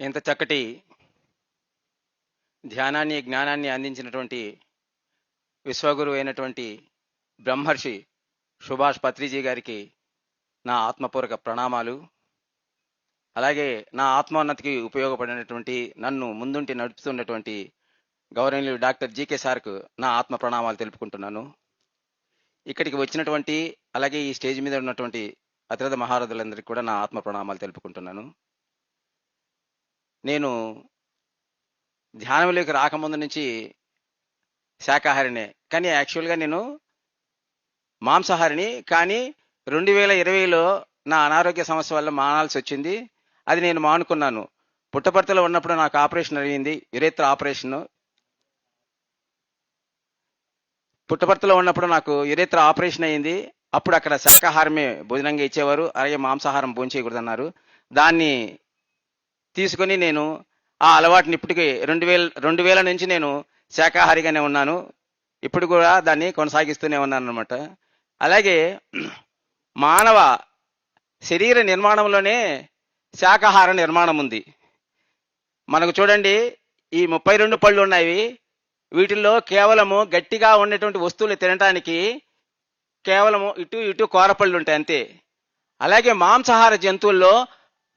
ఇంత చక్కటి ధ్యానాన్ని జ్ఞానాన్ని అందించినటువంటి విశ్వగురు అయినటువంటి బ్రహ్మర్షి సుభాష్ పత్రిజీ గారికి నా ఆత్మపూర్వక ప్రణామాలు. అలాగే నా ఆత్మోన్నతికి ఉపయోగపడినటువంటి నన్ను ముందుంటి నడుపుతున్నటువంటి గౌరవనీయులు డాక్టర్ జీకే సార్కు నా ఆత్మ ప్రణామాలు తెలుపుకుంటున్నాను. ఇక్కడికి వచ్చినటువంటి అలాగే ఈ స్టేజ్ మీద ఉన్నటువంటి అతిరథ మహారథులందరికీ కూడా నా ఆత్మ ప్రణామాలు తెలుపుకుంటున్నాను. నేను ధ్యానంలోకి రాకముందు నుంచి శాకాహారినే. కానీ యాక్చువల్గా నేను మాంసాహారిని. కానీ రెండు వేల ఇరవైలో నా అనారోగ్య సమస్య వల్ల మానాల్సి వచ్చింది. అది నేను మానుకున్నాను. పుట్టపర్తిలో ఉన్నప్పుడు నాకు ఆపరేషన్ అయ్యింది. Urethra operation. పుట్టపర్తిలో ఉన్నప్పుడు నాకు యురేత్ర ఆపరేషన్ అయ్యింది. అప్పుడు అక్కడ శాకాహారమే భోజనంగా ఇచ్చేవారు. అలాగే మాంసాహారం భోంచేయకూడదన్నారు. దాన్ని తీసుకొని నేను ఆ అలవాటుని ఇప్పటికీ రెండు వేల రెండు వేల నుంచి నేను శాకాహారిగానే ఉన్నాను. ఇప్పుడు కూడా దాన్ని కొనసాగిస్తూనే ఉన్నాను అనమాట అలాగే మానవ శరీర నిర్మాణంలోనే శాకాహార నిర్మాణం ఉంది. మనకు చూడండి ఈ ముప్పై రెండు పళ్ళు ఉన్నాయి. వీటిల్లో కేవలము గట్టిగా ఉన్నటువంటి వస్తువులు తినడానికి కేవలము ఇటు ఇటు కోరపళ్ళు ఉంటాయి అంతే. అలాగే మాంసాహార జంతువుల్లో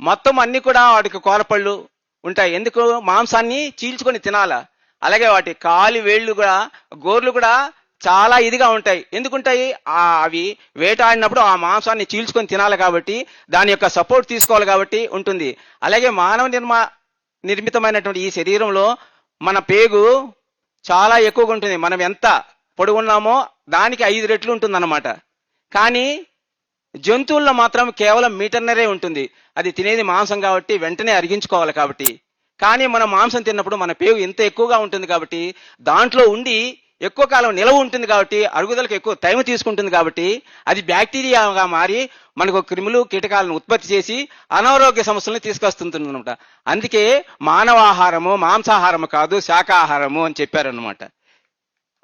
మొత్తం అన్ని కూడా వాటికి కోరపళ్ళు ఉంటాయి. ఎందుకు? మాంసాన్ని చీల్చుకొని తినాల? అలాగే వాటి కాలి వేళ్ళు కూడా గోర్లు కూడా చాలా ఇదిగా ఉంటాయి. ఎందుకుంటాయి? అవి వేటాడినప్పుడు ఆ మాంసాన్ని చీల్చుకొని తినాలి కాబట్టి దాని యొక్క సపోర్ట్ తీసుకోవాలి కాబట్టి ఉంటుంది. అలాగే మానవ నిర్మా నిర్మితమైనటువంటి ఈ శరీరంలో మన పేగు చాలా ఎక్కువగా ఉంటుంది. మనం ఎంత పొడుగున్నామో దానికి ఐదు రెట్లు ఉంటుందన్నమాట. కానీ జంతువుల్లో మాత్రం కేవలం మీటర్నరే ఉంటుంది. అది తినేది మాంసం కాబట్టి వెంటనే అరిగించుకోవాలి కాబట్టి. కానీ మనం మాంసం తిన్నప్పుడు మన పేగు ఎంత ఎక్కువగా ఉంటుంది కాబట్టి దాంట్లో ఉండి ఎక్కువ కాలం నిలవ ఉంటుంది కాబట్టి అరుగుదలకు ఎక్కువ టైం తీసుకుంటుంది కాబట్టి అది బ్యాక్టీరియాగా మారి మనకు క్రిములు కీటకాలను ఉత్పత్తి చేసి అనారోగ్య సమస్యలను తీసుకొస్తుంది అనమాట అందుకే మానవాహారము మాంసాహారము కాదు శాకాహారము అని చెప్పారనమాట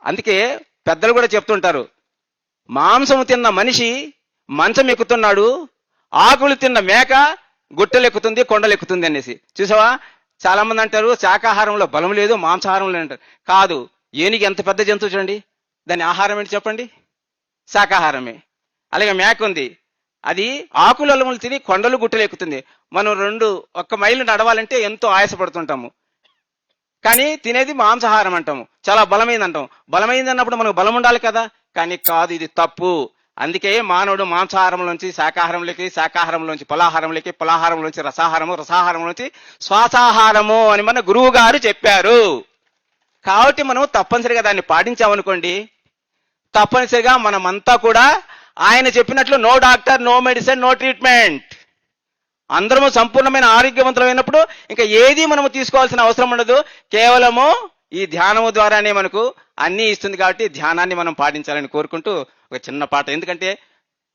అందుకే పెద్దలు కూడా చెప్తుంటారు మాంసము తిన్న మనిషి మంచం ఎక్కుతున్నాడు ఆకులు తిన్న మేక గుట్టలు ఎక్కుతుంది కొండలు ఎక్కుతుంది అనేసి. చూసావా? చాలా మంది అంటారు శాకాహారంలో బలం లేదు మాంసాహారంలో అంటారు. కాదు ఏనికి ఎంత పెద్ద జంతువు చూడండి. దాని ఆహారం ఏంటి చెప్పండి? శాకాహారమే. అలాగే మేక ఉంది. అది ఆకులు అలములు తిని కొండలు గుట్టలు ఎక్కుతుంది మనం రెండు ఒక్క మైలు నడవాలంటే ఎంతో ఆయాసపడుతుంటాము. కానీ తినేది మాంసాహారం అంటాము. చాలా బలమైంది అంటాం బలమైంది అన్నప్పుడు మనకు బలం ఉండాలి కదా. కానీ కాదు ఇది తప్పు. అందుకే మానవుడు మాంసాహారంలోంచి శాకాహారంలోకి శాకాహారంలోంచి పలాహారంలోకి నుంచి రసాహారము రసాహారంలోంచి శ్వాసాహారము అని మన గురువు గారు చెప్పారు. కాబట్టి మనం తప్పనిసరిగా దాన్ని పాటించామనుకోండి. తప్పనిసరిగా మనమంతా కూడా ఆయన చెప్పినట్లు no doctor no medicine no treatment అందరము సంపూర్ణమైన ఆరోగ్యవంతులమైనప్పుడు ఇంకా ఏది మనము తీసుకోవాల్సిన అవసరం ఉండదు. కేవలము ఈ ధ్యానము ద్వారానే మనకు అన్నీ ఇస్తుంది కాబట్టి ధ్యానాన్ని మనం పాటించాలని కోరుకుంటూ ఒక చిన్న పాట. ఎందుకంటే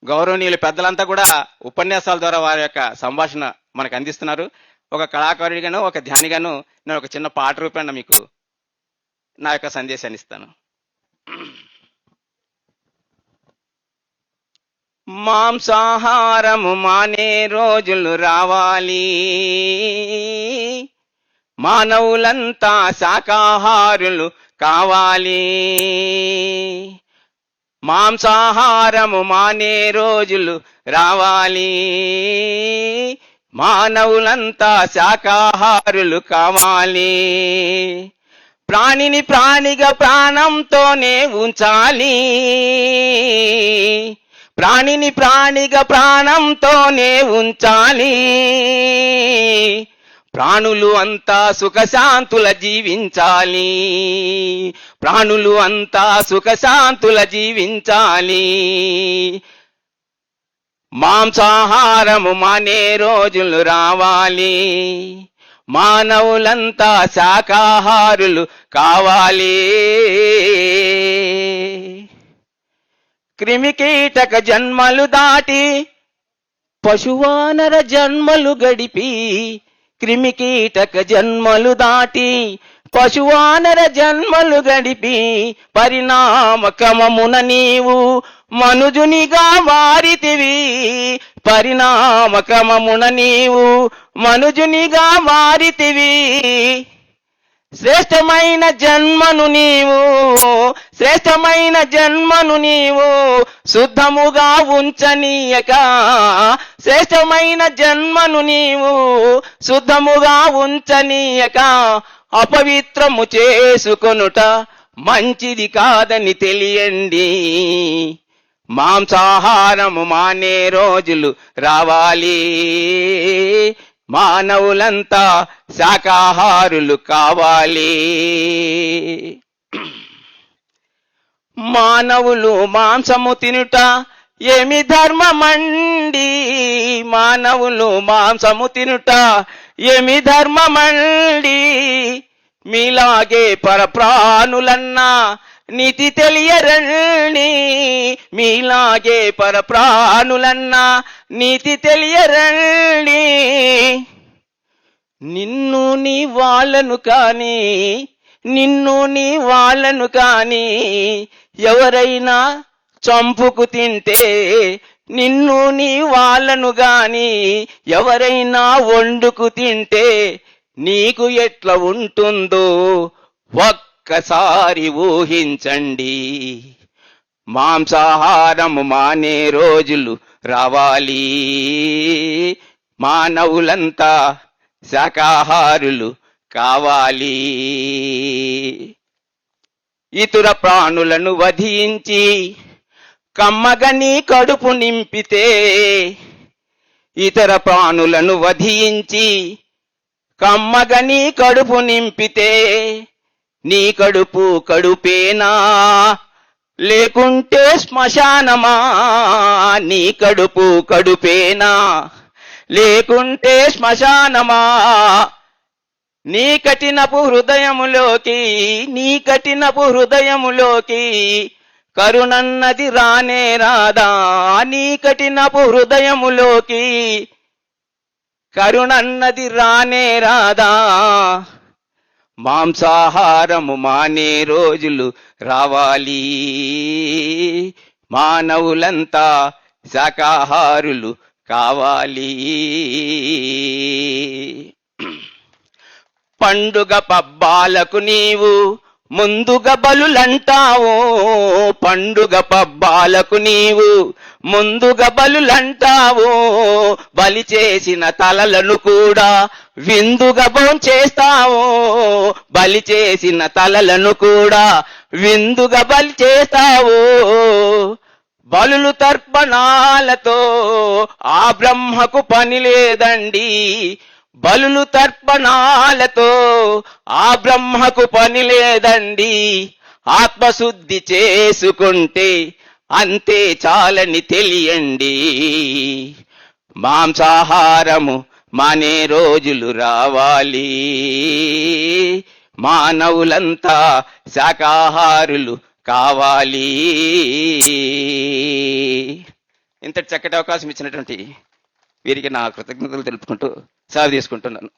గౌరవనీయులు పెద్దలంతా కూడా ఉపన్యాసాల ద్వారా వారి యొక్క సంభాషణ మనకు అందిస్తున్నారు. ఒక కళాకారుడిగాను ఒక ధ్యానిగాను నేను ఒక చిన్న పాట రూపేణ మీకు నా యొక్క సందేశాన్ని ఇస్తాను. మాంసాహారము మానే రోజులు రావాలి. మానవులంతా శాకాహారులు కావాలి. మాంసాహారము మానే రోజులు రావాలి. మానవులంతా శాకాహారులు కావాలి. ప్రాణిని ప్రాణిగా ప్రాణంతోనే ఉంచాలి. ప్రాణిని ప్రాణిగా ప్రాణంతోనే ఉంచాలి. ప్రాణులు అంతా సుఖశాంతుల జీవించాలి. ప్రాణులు అంతా సుఖశాంతుల జీవించాలి. మాంసాహారము మానే రోజులు రావాలి. మానవులంతా శాకాహారులు కావాలి. క్రిమికీటక జన్మలు దాటి పశువానర జన్మలు గడిపి క్రిమికీటక జన్మలు దాటి పశువానర జన్మలు గడిపి పరిణామకమమున నీవు మనుజునిగా మారితివి. పరిణామకమమున నీవు మనుజునిగా మారితివి. శ్రేష్టమైన జన్మను నీవు శ్రేష్టమైన జన్మను నీవు శుద్ధముగా ఉంచనీయక. శ్రేష్టమైన జన్మను నీవు శుద్ధముగా ఉంచనీయక. అపవిత్రము చేసుకొనుట మంచిది కాదని తెలియండి. మాంసాహారము మానే రోజులు రావాలి. మానవులంతా శాకాహారులు కావాలి. మానవులు మాంసము తినుట ఏమి ధర్మమండి? మానవులు మాంసము తినుట ఏమి ధర్మమండి? మీలాగే పరప్రాణులన్నా నీతి తెలియరండి. మీలాగే పరప్రాణులన్నా నీతి తెలియరండి. నీ వాళ్ళను కాని నిన్ను నీ వాళ్ళను కాని ఎవరైనా చంపుకు తింటే నిన్ను నీ వాళ్ళను గాని ఎవరైనా వండుకు తింటే నీకు ఎట్లా ఉంటుందో ఒక్కసారి ఊహించండి. మాంసాహారము మానే రోజులు రావాలి. మానవులంతా శాకాహారులు కావాలి. ఇతర ప్రాణులను వధించి కమ్మగని కడుపు నింపితే ఇతర ప్రాణులను వధించి కమ్మగని కడుపు నింపితే నీ కడుపు కడుపేనా? లేకుంటే శ్మశానమా? నీ కడుపు కడుపేనా? లేకుంటే శ్మశానమా? నీ కఠినపు హృదయములోకి నీ కఠినపు హృదయములోకి కరుణన్నది రానే రాదా? నీ కఠినపు హృదయములోకి కరుణన్నది రానే రాదా? మాంసాహారము మానే రోజులు రావాలి. మానవులంతా శాకాహారులు కావాలి. పండుగ పబ్బాలకు నీవు ముందుగా బలులంటావు. పండుగ పబ్బాలకు నీవు ముందుగా బలులంటావు. బలి చేసిన తలలను కూడా విందుగా భోంచేస్తావు. బలి చేసిన తలలను కూడా విందుగా బలి చేస్తావు. బలులు తర్పణాలతో ఆ బ్రహ్మకు పని లేదండి. బలులు తర్పణాలతో ఆ బ్రహ్మకు పని లేదండి. ఆత్మశుద్ధి చేసుకుంటే అంతే చాలని తెలియండి. మాంసాహారము మానే రోజులు రావాలి. మానవులంతా శాకాహారులు కావాలి. ఇంతటి చక్కటి అవకాశం ఇచ్చినటువంటి వీరికి నా కృతజ్ఞతలు తెలుపుకుంటూ సెలవు తీసుకుంటున్నాను.